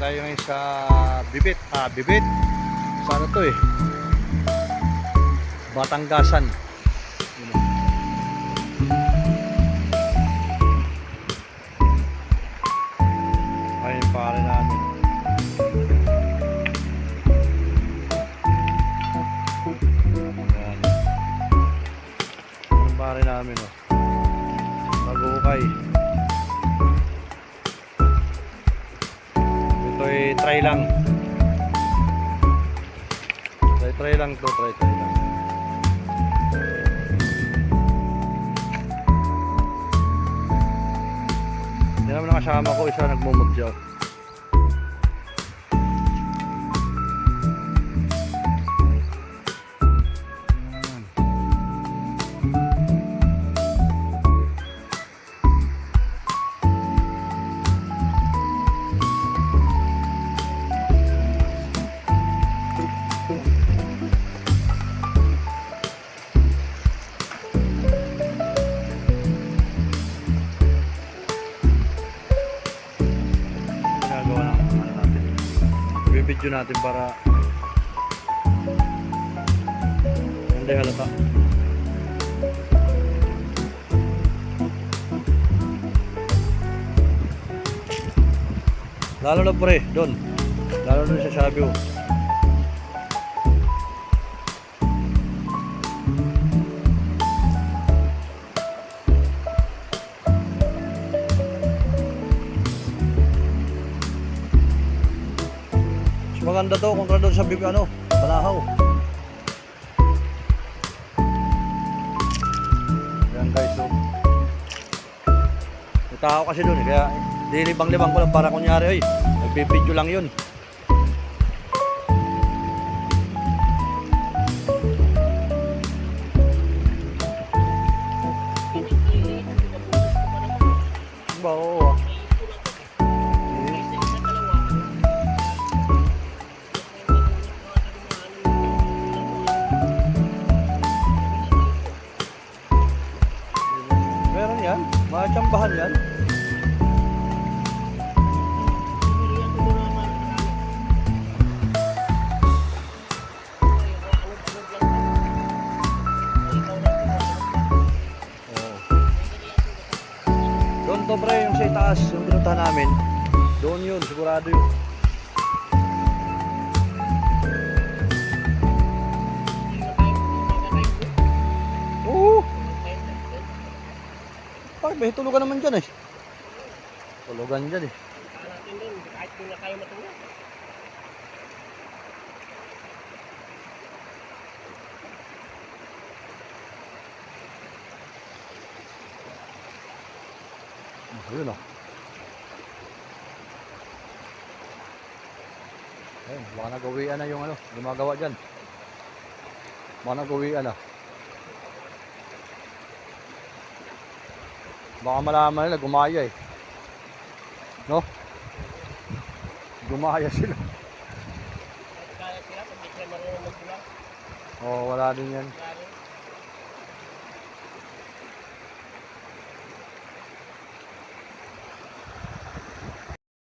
tayo ngayon sa Bibit. Ah, Bibit. Sa ano to eh? Batanggasan. Yun. Ayun pare namin. Ayan. Yung pare namin oh. Magukay. Try lang. Try try lang to, try try lang. Hindi naman nakasama ko, isa nagmumagyaw. Bibidyo natin para hindi halata. Lalo na pre, doon. Lalo na sa Sabio. Mas maganda to kontra doon sa bib ano, Banahaw. Yan guys, so. May tao kasi doon eh, kaya dilibang-libang ko lang para kunyari, oy, nagpipidyo lang yun. Yan, machambahan yan. Oo. Doon to pre, yung sa itaas, yung pinuntahan namin. Doon yun, sigurado yun. Bakit may tulugan naman dyan eh. Tulugan dyan eh. natin din, kahit kung na kayo matulog. Ayun oh. Ayun, baka nagawian na yung ano, gumagawa dyan. Baka nagawian na. Baka malaman nila, gumaya eh. No? Gumaya sila. Oo, wala din yan.